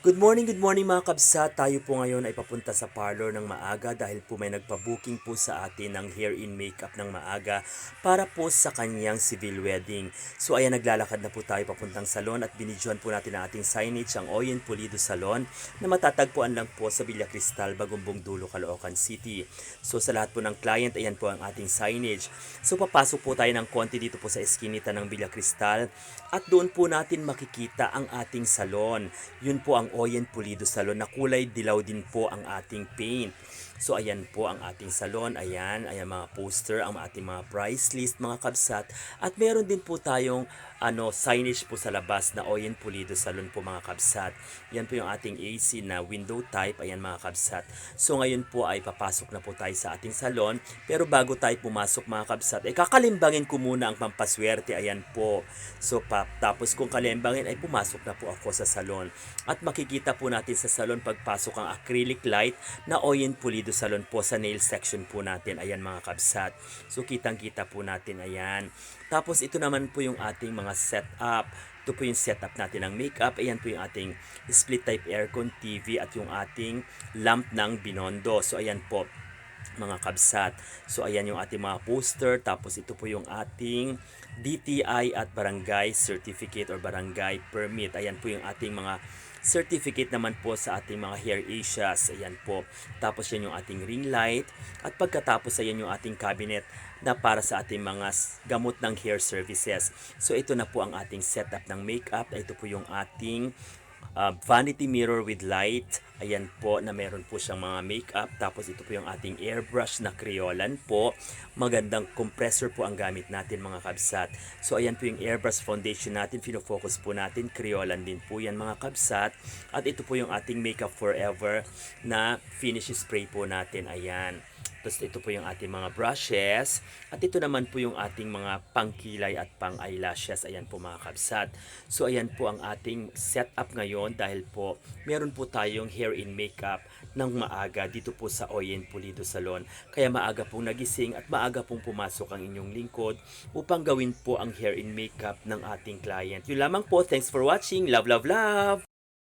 Good morning, good morning mga kabsat. Tayo po ngayon ay papunta sa parlor ng maaga dahil po may nagpa-booking po sa atin ng hair in makeup ng maaga para po sa kanyang civil wedding. So ayan, naglalakad na po tayo papuntang salon at binidyohan po natin ang ating signage, ang Oyen Pulido Salon na matatagpuan lang po sa Villa Cristal, Bagumbong Dulo, Caloocan City. So sa lahat po ng client, ayan po ang ating signage. So papasok po tayo ng konti dito po sa eskinita ng Villa Cristal at doon po natin makikita ang ating salon. Yun po ang Oyen Pulido Salon na kulay dilaw din po ang ating paint. So ayan po ang ating salon, ayan, ayan mga poster, ang ating mga price list mga kabsat at meron din po tayong ano signage po sa labas na Oyen Pulido Salon po mga kabsat. Yan po yung ating AC na window type, ayan mga kabsat. So ngayon po ay papasok na po tayo sa ating salon, pero bago tayo pumasok mga kabsat, ay kakalimbangin ko muna ang pampaswerte, ayan po. So pa, tapos kung kalimbangin ay pumasok na po ako sa salon. At makikita po natin sa salon pagpasok ang acrylic light na Oyen Pulido Salon po sa nail section po natin. Ayan mga kabsat. So kitang-kita po natin ayan. Tapos ito naman po yung ating mga setup. Ito po yung setup natin ng makeup. Ayan po yung ating split type aircon TV at yung ating lamp ng Binondo. So ayan po mga kabsat. So ayan yung ating mga poster tapos ito po yung ating DTI at barangay certificate or barangay permit. Ayan po yung ating mga certificate naman po sa ating mga hair Asias. Ayan po. Tapos yan yung ating ring light at pagkatapos ayan yung ating cabinet na para sa ating mga gamot ng hair services. So ito na po ang ating setup ng makeup. Ito po yung ating uh, vanity mirror with light. Ayan po na meron po siyang mga makeup. Tapos ito po yung ating airbrush na Kryolan po. Magandang compressor po ang gamit natin mga kabsat. So ayan po yung airbrush foundation natin. Fino-focus po natin. Kryolan din po yan mga kabsat. At ito po yung ating makeup forever na finish spray po natin. Ayan. Tapos ito po yung ating mga brushes. At ito naman po yung ating mga pangkilay at pang eyelashes. Ayan po mga kabsat. So ayan po ang ating setup ngayon dahil po meron po tayong hair in makeup ng maaga dito po sa Oyen Pulido Salon. Kaya maaga pong nagising at maaga pong pumasok ang inyong lingkod upang gawin po ang hair in makeup ng ating client. Yun lamang po. Thanks for watching. Love, love, love!